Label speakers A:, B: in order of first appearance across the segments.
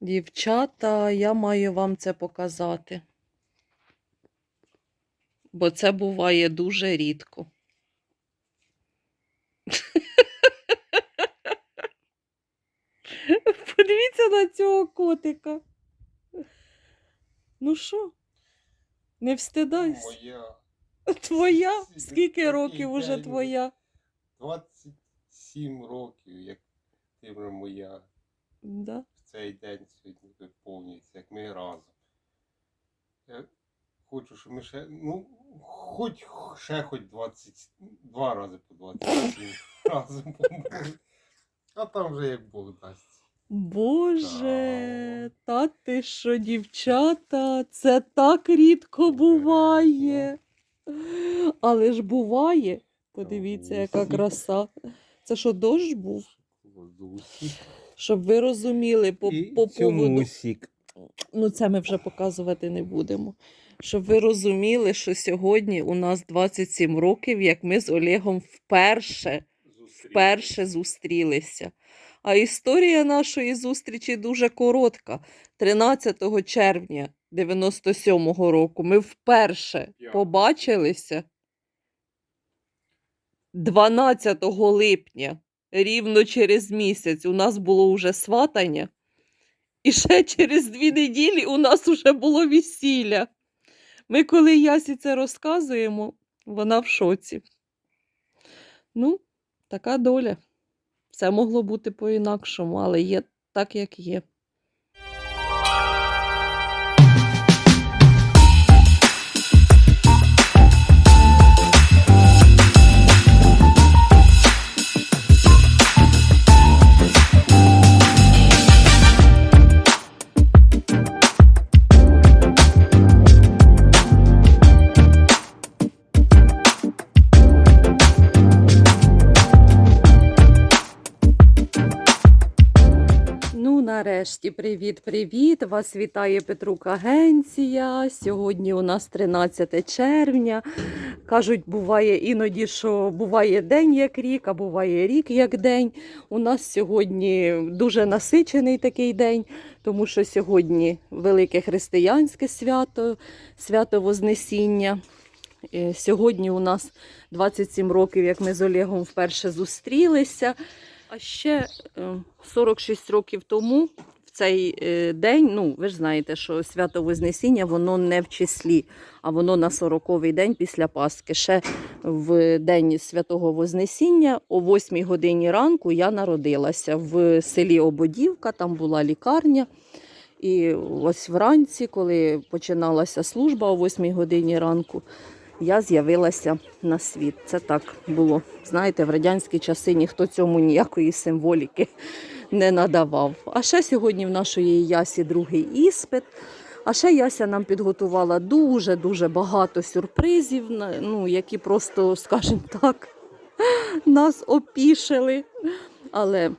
A: Дівчата, я маю вам це показати. Бо це буває дуже рідко. Подивіться на цього котика. Ну що? Не встидайся.
B: Моя
A: Твоя? Скільки років уже твоя?
B: 27 років, як ти вже моя
A: Да?
B: Цей день сьогодні виповнюється, як ми разом. Я хочу, щоб ми ще, ну, хоч ще хоч 22 рази по 27 разом побули. А там вже як Бог дасть.
A: Боже, та ти що, дівчата, це так рідко буває. Але ж буває. Подивіться, яка краса. Це що, дощ був? Щоб ви розуміли по,
B: І
A: по поводу.
B: цьомусік.
A: Ну, це ми вже показувати не будемо. Щоб ви розуміли, що сьогодні у нас 27 років, як ми з Олегом вперше вперше зустрілися. А історія нашої зустрічі дуже коротка. 13 червня 97-го року ми вперше побачилися. 12 липня, рівно через місяць, у нас було вже сватання. І ще через дві неділі у нас вже було весілля. Ми, коли Ясі це розказуємо, вона в шоці. Ну, така доля. Все могло бути по-інакшому, але є так, як є. Ну, нарешті, привіт-привіт! Вас вітає Петрук Агенція. Сьогодні у нас 13 червня. Кажуть, буває іноді, що буває день як рік, а буває рік як день. У нас сьогодні дуже насичений такий день, тому що сьогодні велике християнське свято, свято Вознесіння. Е, Сьогодні у нас 27 років, як ми з Олегом вперше зустрілися. А ще е, 46 років тому, в цей е, день, ну ви ж знаєте, що свято Вознесіння воно не в числі, а воно на 40-й день після Пасхи. Ще в день святого Вознесіння, о 8 годині ранку, я народилася в селі Ободівка, там була лікарня. І ось вранці, коли починалася служба о 8 годині ранку, я з'явилася на світ. Це так було. Знаєте, в радянські часи ніхто цьому ніякої символіки не надавав. А ще сьогодні в нашої Ясі другий іспит. А ще Яся нам підготувала дуже-дуже багато сюрпризів, ну, які просто, скажімо так, нас опішили. Але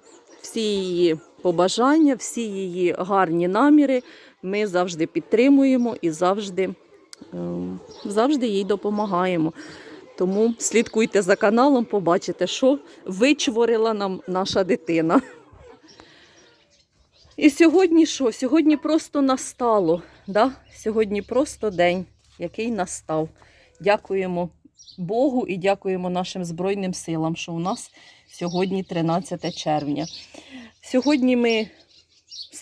A: всі її побажання, всі її гарні наміри ми завжди підтримуємо і завжди завжди їй допомагаємо. Тому слідкуйте за каналом, побачите, що вичворила нам наша дитина. І сьогодні що? Сьогодні просто настало. Да? Сьогодні просто день, який настав. Дякуємо Богу і дякуємо нашим Збройним силам, що у нас сьогодні 13 червня. Сьогодні ми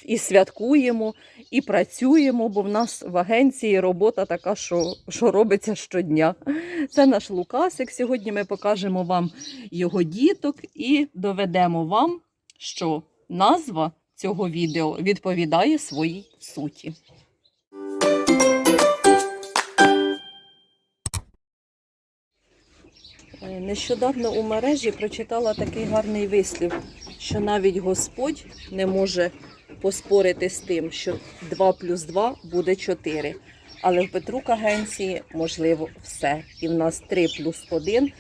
A: і святкуємо, і працюємо, бо в нас в агенції робота така, що, що робиться щодня. Це наш Лукасик. Сьогодні ми покажемо вам його діток і доведемо вам, що назва цього відео відповідає своїй суті. Е, Нещодавно у мережі прочитала такий гарний вислів, що навіть Господь не може поспорити з тим, що 2 плюс 2 буде 4. Але в Петрук агенції можливо все. І в нас 3 плюс 1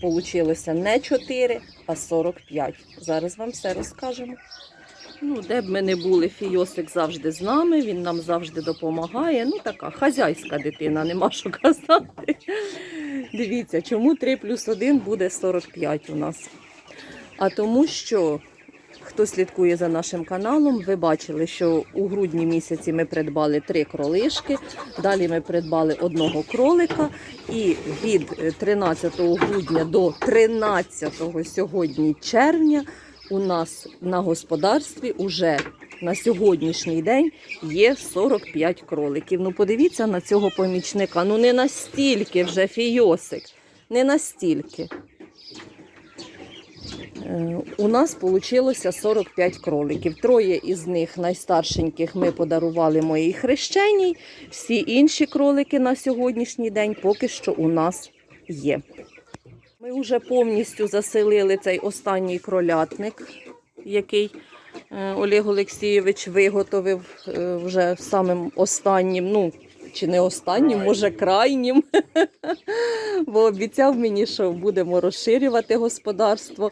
A: получилося не 4, а 45. Зараз вам все розкажемо. Ну, де б ми не були, Фійосик завжди з нами, він нам завжди допомагає. Ну, така хазяйська дитина, нема що казати. Дивіться, чому 3 плюс 1 буде 45 у нас? А тому що хто слідкує за нашим каналом, ви бачили, що у грудні місяці ми придбали три кролишки. Далі ми придбали одного кролика. І від е, 13 грудня до 13 сьогодні червня у нас на господарстві уже на сьогоднішній день є 45 кроликів. Ну подивіться на цього помічника. Ну не настільки вже фійосик. Не настільки. Е, У нас вийшло 45 кроликів. Троє із них найстаршеньких ми подарували моїй хрещеній. Всі інші кролики на сьогоднішній день поки що у нас є. Ми вже повністю заселили цей останній кролятник, який е, Олег Олексійович виготовив е, вже самим останнім. Ну, чи не останнім, може крайнім. Бо обіцяв мені, що будемо розширювати господарство.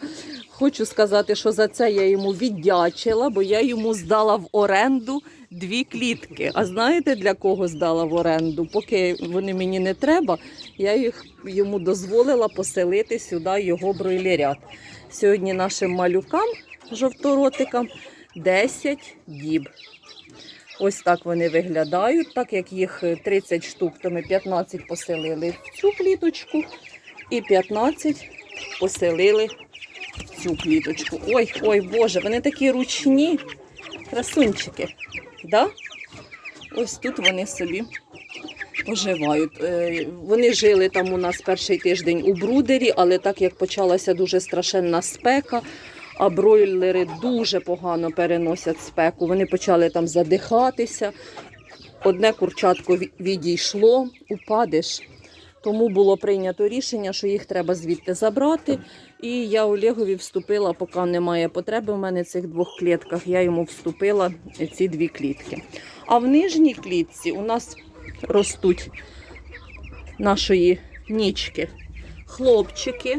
A: Хочу сказати, що за це я йому віддячила, бо я йому здала в оренду дві клітки. А знаєте, для кого здала в оренду? Поки вони мені не треба, я їх йому дозволила поселити сюди його бройлерят. Сьогодні нашим малюкам, жовторотикам, 10 діб. Ось так вони виглядають. Так як їх 30 штук, то ми 15 поселили в цю кліточку і 15 поселили в цю кліточку. Ой, ой, Боже, вони такі ручні красунчики. Да? Ось тут вони собі поживають. Е, Вони жили там у нас перший тиждень у брудері, але так як почалася дуже страшенна спека, а бройлери дуже погано переносять спеку. Вони почали там задихатися. Одне курчатко відійшло, упадеш. Тому було прийнято рішення, що їх треба звідти забрати. І я Олегові вступила, поки немає потреби в мене цих двох клітках. Я йому вступила ці дві клітки. А в нижній клітці у нас ростуть нашої нічки хлопчики.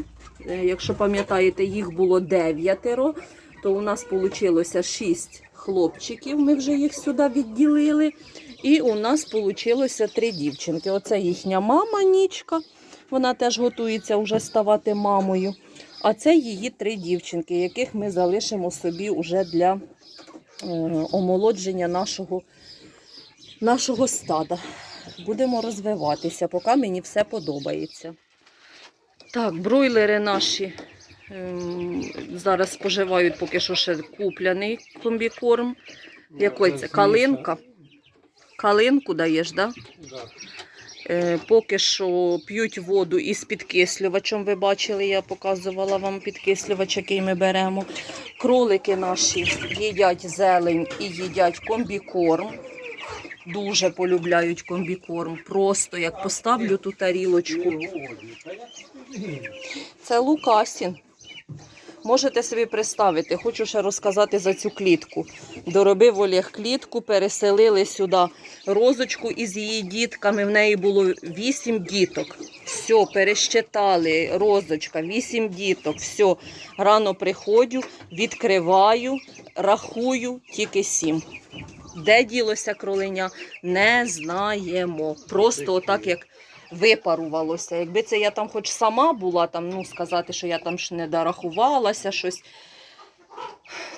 A: Е, Якщо пам'ятаєте, їх було дев'ятеро, то у нас вийшло шість хлопчиків. Ми вже їх сюди відділили. І у нас вийшло три дівчинки. Оце їхня мама Нічка. Вона теж готується вже ставати мамою. А це її три дівчинки, яких ми залишимо собі вже для е, омолодження нашого, нашого стада. Будемо розвиватися, поки мені все подобається. Так, бройлери наші ем, зараз споживають поки що ще купляний комбікорм. Який це? Калинка? Калинку даєш, так? Да?
B: Да.
A: Е, поки що п'ють воду із підкислювачем. Ви бачили, я показувала вам підкислювач, який ми беремо. Кролики наші їдять зелень і їдять комбікорм. Дуже полюбляють комбікорм. Просто як поставлю ту тарілочку. Це Лукасін. Можете собі представити, хочу ще розказати за цю клітку. Доробив Олег клітку, переселили сюди розочку із її дітками. В неї було вісім діток. Все, перещитали, розочка, вісім діток. Все, рано приходжу, відкриваю, рахую, тільки сім. Де ділося кроленя, не знаємо. Просто отак, як випарувалося. Якби це я там хоч сама була, там, ну, сказати, що я там ж не дорахувалася, щось.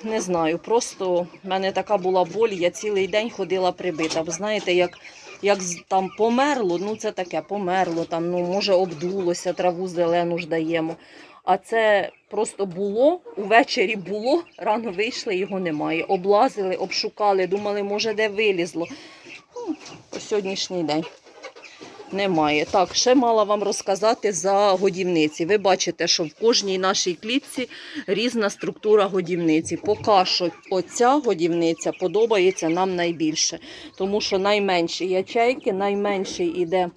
A: Не знаю, просто в мене така була боль, я цілий день ходила прибита. Ви знаєте, як, як там померло, ну це таке, померло, там, ну, може обдулося, траву зелену ж даємо. А це просто було, увечері було, рано вийшли, його немає. Облазили, обшукали, думали, може, де вилізло. По сьогоднішній день немає. Так, ще мала вам розказати за годівниці. Ви бачите, що в кожній нашій клітці різна структура годівниці. Поки що оця годівниця подобається нам найбільше, тому що найменші ячейки, найменший іде.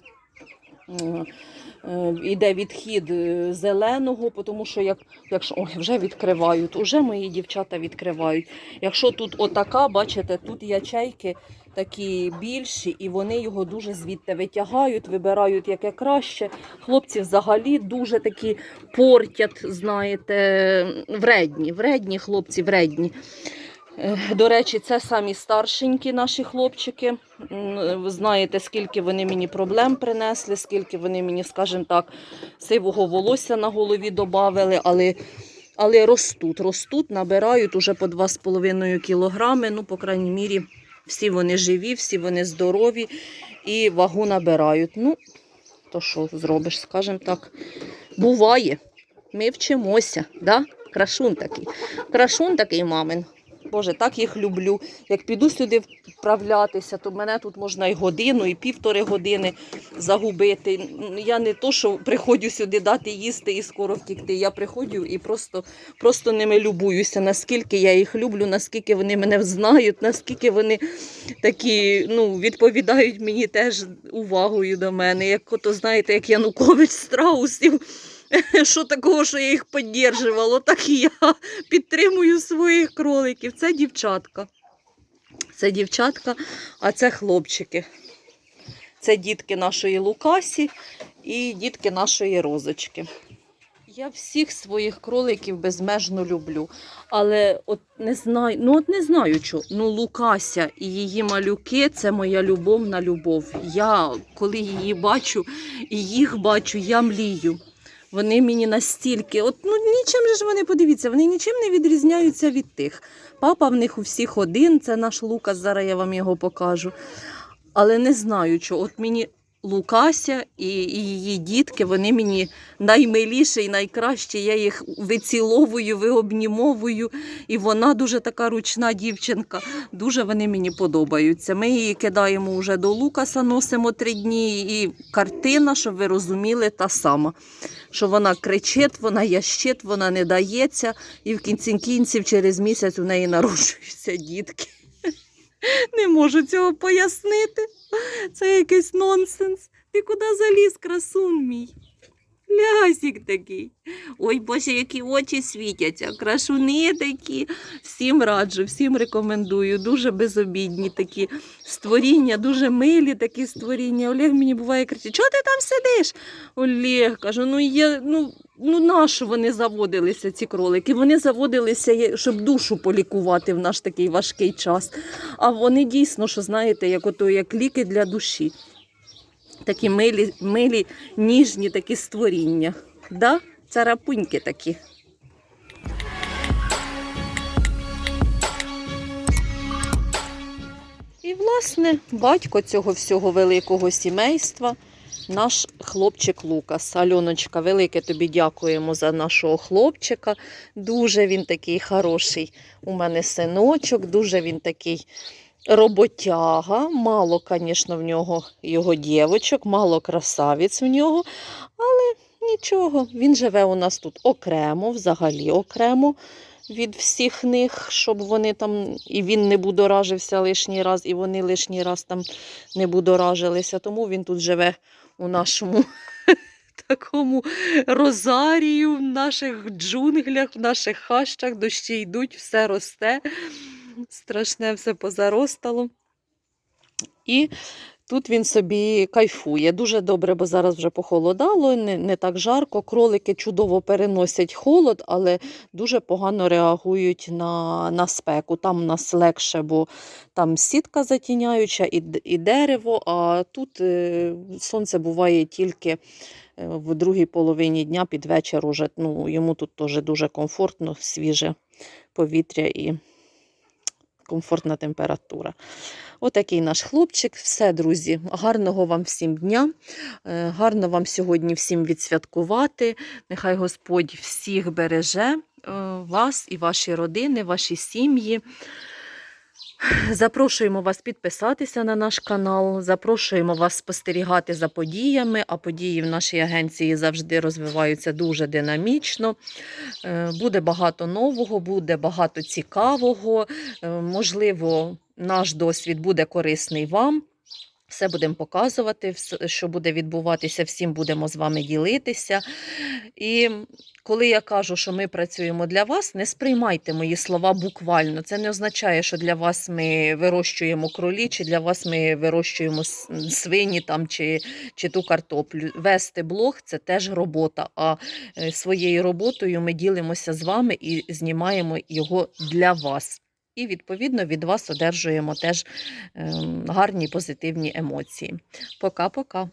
A: Е, Іде відхід е, зеленого, тому що як, якщо ой, вже відкривають, уже мої дівчата відкривають. Якщо тут отака, бачите, тут ячейки такі більші, і вони його дуже звідти витягають, вибирають яке краще. Хлопці взагалі дуже такі портять, знаєте, вредні, вредні хлопці, вредні. Е, До речі, це самі старшенькі наші хлопчики. Ви знаєте, скільки вони мені проблем принесли, скільки вони мені, скажімо так, сивого волосся на голові додали, але але ростуть, ростуть, набирають уже по 2,5 кілограми. Ну, по крайній мірі, всі вони живі, всі вони здорові і вагу набирають. Ну, то що зробиш, скажімо так, буває. Ми вчимося, да? Крашун такий. Крашун такий мамин. Боже, так їх люблю. Як піду сюди вправлятися, то мене тут можна і годину, і півтори години загубити. Я не то, що приходжу сюди дати їсти і скоро втікти. Я приходжу і просто, просто ними любуюся, наскільки я їх люблю, наскільки вони мене знають, наскільки вони такі ну, відповідають мені теж увагою до мене. Як ото, знаєте, як Янукович страусів. Що такого, що я їх підтримувала, так і я підтримую своїх кроликів. Це дівчатка. Це дівчатка, а це хлопчики. Це дітки нашої Лукасі і дітки нашої розочки. Я всіх своїх кроликів безмежно люблю. Але от не знаю, ну от не знаю чого. Ну, Лукася і її малюки це моя любовна любов. Я коли її бачу і їх бачу, я млію. Вони мені настільки, от ну нічим ж вони подивіться, вони нічим не відрізняються від тих. Папа в них у всіх один, це наш Лукас, зараз я вам його покажу. Але не знаю, чого. От мені Лукася і, її дітки, вони мені наймиліші і найкращі. Я їх виціловую, виобнімовую. І вона дуже така ручна дівчинка. Дуже вони мені подобаються. Ми її кидаємо вже до Лукаса, носимо три дні, і картина, щоб ви розуміли, та сама. Що вона кричить, вона ящить, вона не дається, і в кінці кінців через місяць у неї народжуються дітки. Не можу цього пояснити. Це якийсь нонсенс. Ти куди заліз, красун мій? Лясік такий. Ой, Боже, які очі світяться, крашуни такі. Всім раджу, всім рекомендую. Дуже безобідні такі створіння, дуже милі такі створіння. Олег мені буває кричить, чого ти там сидиш? Олег кажу, ну є, ну, ну нащо вони заводилися, ці кролики? Вони заводилися, щоб душу полікувати в наш такий важкий час. А вони дійсно, що знаєте, як ото, як ліки для душі. Такі милі, милі, ніжні такі створіння. Да? Царапуньки такі. І, власне, батько цього всього великого сімейства, наш хлопчик Лукас. Альоночка, велике тобі дякуємо за нашого хлопчика. Дуже він такий хороший. У мене синочок, дуже він такий роботяга. Мало, звісно, в нього його дівочок, мало красавець в нього, але нічого. Він живе у нас тут окремо, взагалі окремо від всіх них, щоб вони там і він не будоражився лишній раз, і вони лишній раз там не будоражилися. Тому він тут живе у нашому такому розарію, в наших джунглях, в наших хащах, дощі йдуть, все росте. Страшне все позаростало. І тут він собі кайфує. Дуже добре, бо зараз вже похолодало, не, не так жарко. Кролики чудово переносять холод, але дуже погано реагують на, на спеку. Там у нас легше, бо там сітка затіняюча і, і дерево, а тут е, сонце буває тільки е, в другій половині дня під вечір уже. Ну, йому тут теж дуже комфортно, свіже повітря і комфортна температура. Отакий наш хлопчик. Все, друзі, гарного вам всім дня. Е, Гарно вам сьогодні всім відсвяткувати. Нехай Господь всіх береже е, вас і ваші родини, ваші сім'ї. Запрошуємо вас підписатися на наш канал, запрошуємо вас спостерігати за подіями, а події в нашій агенції завжди розвиваються дуже динамічно. Е, Буде багато нового, буде багато цікавого. Е, Можливо, наш досвід буде корисний вам. Все будемо показувати, що буде відбуватися, всім будемо з вами ділитися. І коли я кажу, що ми працюємо для вас, не сприймайте мої слова буквально. Це не означає, що для вас ми вирощуємо кролі, чи для вас ми вирощуємо свині там, чи, чи ту картоплю. Вести блог це теж робота. А е, своєю роботою ми ділимося з вами і знімаємо його для вас. І, відповідно, від вас одержуємо теж ем, гарні позитивні емоції. Пока-пока.